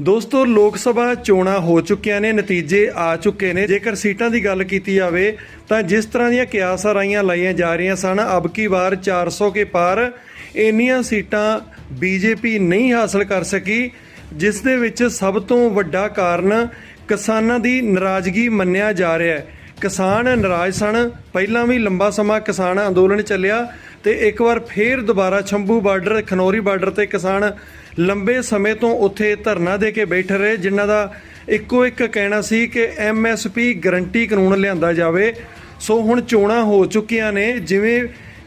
ਦੋਸਤੋ, ਲੋਕ ਸਭਾ ਚੋਣਾਂ ਹੋ ਚੁੱਕੀਆਂ ਨੇ, ਨਤੀਜੇ ਆ ਚੁੱਕੇ ਨੇ। ਜੇਕਰ ਸੀਟਾਂ ਦੀ ਗੱਲ ਕੀਤੀ ਜਾਵੇ, ਤਾਂ ਜਿਸ ਤਰ੍ਹਾਂ ਦੀਆਂ ਕਿਆਸਾਂ ਰਾਈਆਂ ਲਾਈਆਂ ਜਾ ਰਹੀਆਂ ਸਨ ਅਬਕੀ ਵਾਰ 400 ਕੇ ਪਾਰ ਇੰਨੀਆਂ ਸੀਟਾਂ ਬੀਜੇਪੀ ਨਹੀਂ ਹਾਸਲ ਕਰ ਸਕੀ, ਜਿਸ ਦੇ ਵਿੱਚ ਸਭ ਤੋਂ ਵੱਡਾ ਕਾਰਨ ਕਿਸਾਨਾਂ ਦੀ ਨਾਰਾਜ਼ਗੀ ਮੰਨਿਆ ਜਾ ਰਿਹਾ ਹੈ। ਕਿਸਾਨ ਨਾਰਾਜ਼ ਸਨ। ਪਹਿਲਾਂ ਵੀ ਲੰਬਾ ਸਮਾਂ ਕਿਸਾਨ ਅੰਦੋਲਨ ਚੱਲਿਆ ਤੇ ਇੱਕ ਵਾਰ ਫੇਰ ਦੁਬਾਰਾ ਛੰਭੂ ਬਾਰਡਰ, ਖਨੌਰੀ ਬਾਰਡਰ ਤੇ ਕਿਸਾਨ ਲੰਬੇ ਸਮੇਂ ਤੋਂ ਉੱਥੇ ਧਰਨਾ ਦੇ ਕੇ ਬੈਠੇ ਰਹੇ, ਜਿਨ੍ਹਾਂ ਦਾ ਇੱਕੋ ਇੱਕ ਕਹਿਣਾ ਸੀ ਕਿ ਐਮਐਸਪੀ ਗਰੰਟੀ ਕਾਨੂੰਨ ਲਿਆਂਦਾ ਜਾਵੇ। ਸੋ ਹੁਣ ਚੋਣਾਂ ਹੋ ਚੁੱਕੀਆਂ ਨੇ, ਜਿਵੇਂ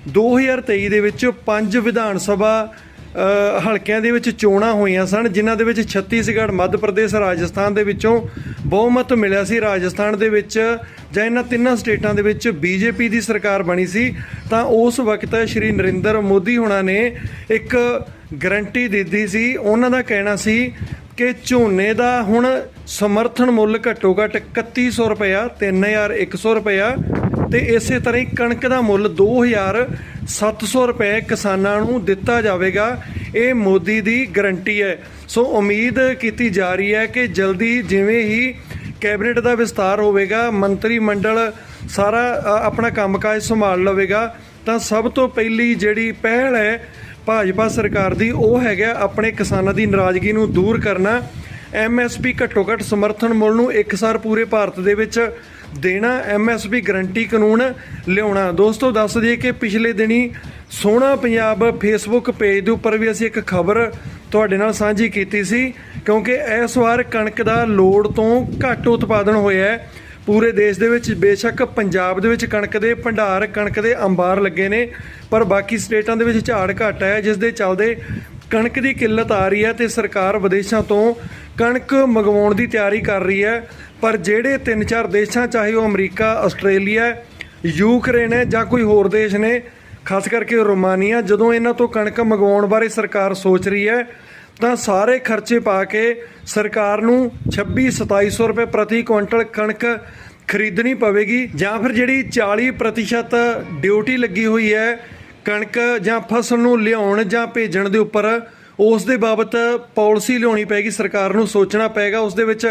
2023 ਦੇ ਵਿੱਚ ਪੰਜ ਵਿਧਾਨ ਸਭਾ ਹਲਕਿਆਂ ਦੇ ਵਿੱਚ ਚੋਣਾਂ ਹੋਈਆਂ ਸਨ, ਜਿਨ੍ਹਾਂ ਦੇ ਵਿੱਚ ਛੱਤੀਸਗੜ੍ਹ, ਮੱਧ ਪ੍ਰਦੇਸ਼, ਰਾਜਸਥਾਨ ਦੇ ਵਿੱਚੋਂ ਬਹੁਮਤ ਮਿਲਿਆ ਸੀ। ਰਾਜਸਥਾਨ ਦੇ ਵਿੱਚ ਜਾਂ ਇਹਨਾਂ ਤਿੰਨਾਂ ਸਟੇਟਾਂ ਦੇ ਵਿੱਚ ਬੀਜੇਪੀ ਦੀ ਸਰਕਾਰ ਬਣੀ ਸੀ। ਤਾਂ ਉਸ ਵਕਤ ਸ਼੍ਰੀ ਨਰਿੰਦਰ ਮੋਦੀ ਹੁਣਾਂ ਨੇ ਇੱਕ ਗਰੰਟੀ ਦਿੱਤੀ ਸੀ। ਉਹਨਾਂ ਦਾ ਕਹਿਣਾ ਸੀ ਕਿ ਝੋਨੇ ਦਾ ਹੁਣ ਸਮਰਥਨ ਮੁੱਲ ਘੱਟੋ ਘੱਟ 3100 ਰੁਪਇਆ 3100 ਰੁਪਇਆ ਤੇ ਇਸੇ ਤਰ੍ਹਾਂ ਹੀ ਕਣਕ ਦਾ ਮੁੱਲ 2700 ਰੁਪਏ ਕਿਸਾਨਾਂ ਨੂੰ ਦਿੱਤਾ ਜਾਵੇਗਾ। ਇਹ ਮੋਦੀ ਦੀ ਗਰੰਟੀ ਹੈ। ਸੋ ਉਮੀਦ ਕੀਤੀ ਜਾ ਰਹੀ ਹੈ ਕਿ ਜਲਦੀ ਜਿਵੇਂ ਹੀ ਕੈਬਨਿਟ ਦਾ ਵਿਸਤਾਰ ਹੋਵੇਗਾ ਮੰਤਰੀ ਮੰਡਲ ਸਾਰਾ ਅ, ਆਪਣਾ ਕੰਮਕਾਜ ਸੰਭਾਲ ਲਵੇਗਾ ਤਾਂ ਸਭ ਤੋਂ ਪਹਿਲੀ ਜਿਹੜੀ ਪਹਿਲ ਹੈ ਭਾਜਪਾ ਸਰਕਾਰ ਦੀ ਉਹ ਹੈਗਾ ਆਪਣੇ ਕਿਸਾਨਾਂ ਦੀ ਨਾਰਾਜ਼ਗੀ ਨੂੰ ਦੂਰ ਕਰਨਾ। ਐਮਐਸਪੀ ਘੱਟੋ ਘੱਟ ਸਮਰਥਨ ਮੁੱਲ ਨੂੰ ਇੱਕਸਾਰ ਪੂਰੇ ਭਾਰਤ ਦੇ ਵਿੱਚ ਦੇਣਾ ਐਮਐਸਪੀ ਗਰੰਟੀ ਕਾਨੂੰਨ ਲਿਆਉਣਾ। ਦੋਸਤੋ, ਦੱਸ ਦਈਏ ਕਿ ਪਿਛਲੇ ਦਿਨੀ ਸੋਹਣਾ ਪੰਜਾਬ ਫੇਸਬੁੱਕ ਪੇਜ ਦੇ ਉੱਪਰ ਵੀ ਅਸੀਂ ਇੱਕ ਖਬਰ ਤੁਹਾਡੇ ਨਾਲ ਸਾਂਝੀ ਕੀਤੀ ਸੀ, ਕਿਉਂਕਿ ਇਸ ਵਾਰ ਕਣਕ ਦਾ ਲੋੜ ਤੋਂ ਘੱਟ ਉਤਪਾਦਨ ਹੋਇਆ ਹੈ। ਪੂਰੇ ਦੇਸ਼ ਦੇ ਵਿੱਚ ਬੇਸ਼ੱਕ ਪੰਜਾਬ ਦੇ ਵਿੱਚ ਕਣਕ ਦੇ ਭੰਡਾਰ, ਕਣਕ ਦੇ ਅੰਬਾਰ ਲੱਗੇ ਨੇ, ਪਰ ਬਾਕੀ ਸਟੇਟਾਂ ਦੇ ਵਿੱਚ ਝਾੜ ਘੱਟ ਹੈ, ਜਿਸ ਦੇ ਚੱਲਦੇ ਕਣਕ ਦੀ ਕਿੱਲਤ ਆ ਰਹੀ ਹੈ ਤੇ ਸਰਕਾਰ ਵਿਦੇਸ਼ਾਂ ਤੋਂ ਕਣਕ ਮੰਗਵਾਉਣ ਦੀ ਤਿਆਰੀ ਕਰ ਰਹੀ ਹੈ। ਪਰ ਜਿਹੜੇ ਤਿੰਨ ਚਾਰ ਦੇਸ਼ਾਂ, ਚਾਹੇ ਉਹ ਅਮਰੀਕਾ, ਆਸਟ੍ਰੇਲੀਆ, ਯੂਕਰੇਨ ਹੈ ਜਾਂ ਕੋਈ ਹੋਰ ਦੇਸ਼ ਨੇ, ਖਾਸ ਕਰਕੇ ਰੋਮਾਨੀਆ, ਜਦੋਂ ਇਹਨਾਂ ਤੋਂ ਕਣਕ ਮੰਗਵਾਉਣ ਬਾਰੇ ਸਰਕਾਰ ਸੋਚ ਰਹੀ ਹੈ ਤਾਂ ਸਾਰੇ ਖਰਚੇ ਪਾ ਕੇ ਸਰਕਾਰ ਨੂੰ 26 2700 ਰੁਪਏ ਪ੍ਰਤੀ ਕੁਇੰਟਲ ਕਣਕ ਖਰੀਦਣੀ ਪਵੇਗੀ ਜਾਂ ਫਿਰ ਜਿਹੜੀ 40% ਡਿਊਟੀ ਲੱਗੀ ਹੋਈ ਹੈ ਕਣਕ ਜਾਂ ਫਸਲ ਨੂੰ ਲਿਆਉਣ ਜਾਂ ਭੇਜਣ ਦੇ ਉੱਪਰ ਉਸ ਦੇ ਬਾਬਤ ਪਾਲਿਸੀ ਲਿਆਉਣੀ ਪੈਗੀ, ਸਰਕਾਰ ਨੂੰ ਸੋਚਣਾ ਪਏਗਾ ਉਸ ਦੇ ਵਿੱਚ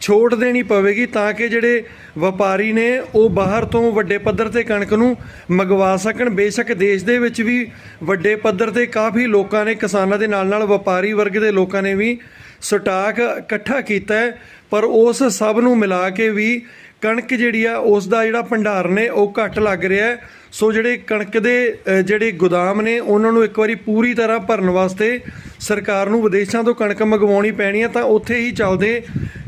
ਛੋਟ ਦੇਣੀ ਪਵੇਗੀ ਤਾਂ ਕਿ ਜਿਹੜੇ ਵਪਾਰੀ ਨੇ ਉਹ ਬਾਹਰ ਤੋਂ ਵੱਡੇ ਪੱਧਰ ਤੇ ਕਣਕ ਨੂੰ ਮੰਗਵਾ ਸਕਣ। ਬੇਸ਼ੱਕ ਦੇਸ਼ ਦੇ ਵਿੱਚ ਵੀ ਵੱਡੇ ਪੱਧਰ ਤੇ ਕਾਫੀ ਲੋਕਾਂ ਨੇ ਕਿਸਾਨਾਂ ਦੇ ਨਾਲ ਨਾਲ ਵਪਾਰੀ ਵਰਗ ਦੇ ਲੋਕਾਂ ਨੇ ਵੀ ਸਟਾਕ ਇਕੱਠਾ ਕੀਤਾ ਪਰ ਉਸ ਸਭ ਨੂੰ ਮਿਲਾ ਕੇ ਵੀ ਕਣਕ ਜਿਹੜੀ ਆ, ਉਸ ਦਾ ਜਿਹੜਾ ਭੰਡਾਰ ਨੇ, ਉਹ ਘੱਟ ਲੱਗ ਰਿਹਾ ਹੈ। ਸੋ ਜਿਹੜੇ ਕਣਕ ਦੇ ਜਿਹੜੇ ਗੋਦਾਮ ਨੇ, ਉਹਨਾਂ ਨੂੰ ਇੱਕ ਵਾਰੀ ਪੂਰੀ ਤਰ੍ਹਾਂ ਭਰਨ ਵਾਸਤੇ ਸਰਕਾਰ ਨੂੰ ਵਿਦੇਸ਼ਾਂ ਤੋਂ ਕਣਕ ਮੰਗਵਾਉਣੀ ਪੈਣੀ ਹੈ, ਤਾਂ ਉੱਥੇ ਹੀ ਚੱਲਦੇ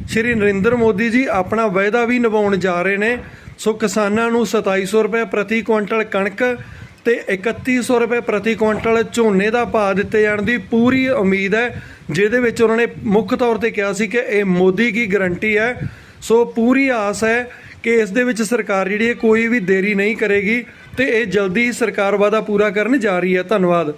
ਸ਼੍ਰੀ ਨਰਿੰਦਰ ਮੋਦੀ ਜੀ ਆਪਣਾ ਵਾਅਦਾ ਵੀ ਨਿਭਾਉਣ ਜਾ ਰਹੇ ਨੇ। ਸੋ ਕਿਸਾਨਾਂ ਨੂੰ 2700 ਰੁਪਏ ਪ੍ਰਤੀ ਕੁਇੰਟਲ ਕਣਕ ਤੇ 3100 ਰੁਪਏ ਪ੍ਰਤੀ ਕੁਇੰਟਲ ਝੋਨੇ ਦਾ ਭਾਅ ਦਿੱਤੇ ਜਾਣ ਦੀ ਪੂਰੀ ਉਮੀਦ ਹੈ। ਜਿਹਦੇ ਵਿੱਚ ਉਹਨਾਂ ਨੇ ਮੁੱਖ ਤੌਰ ਤੇ ਕਿਹਾ ਸੀ ਕਿ ਇਹ ਮੋਦੀ ਕੀ ਗਰੰਟੀ ਹੈ। ਸੋ ਪੂਰੀ ਆਸ ਹੈ ਕਿ ਇਸ ਦੇ ਵਿੱਚ ਸਰਕਾਰ ਜਿਹੜੀ ਹੈ ਕੋਈ ਵੀ ਦੇਰੀ ਨਹੀਂ ਕਰੇਗੀ ਤੇ ਇਹ ਜਲਦੀ ਹੀ ਸਰਕਾਰ ਵਾਦਾ ਪੂਰਾ ਕਰਨ ਜਾ ਰਹੀ ਹੈ। ਧੰਨਵਾਦ।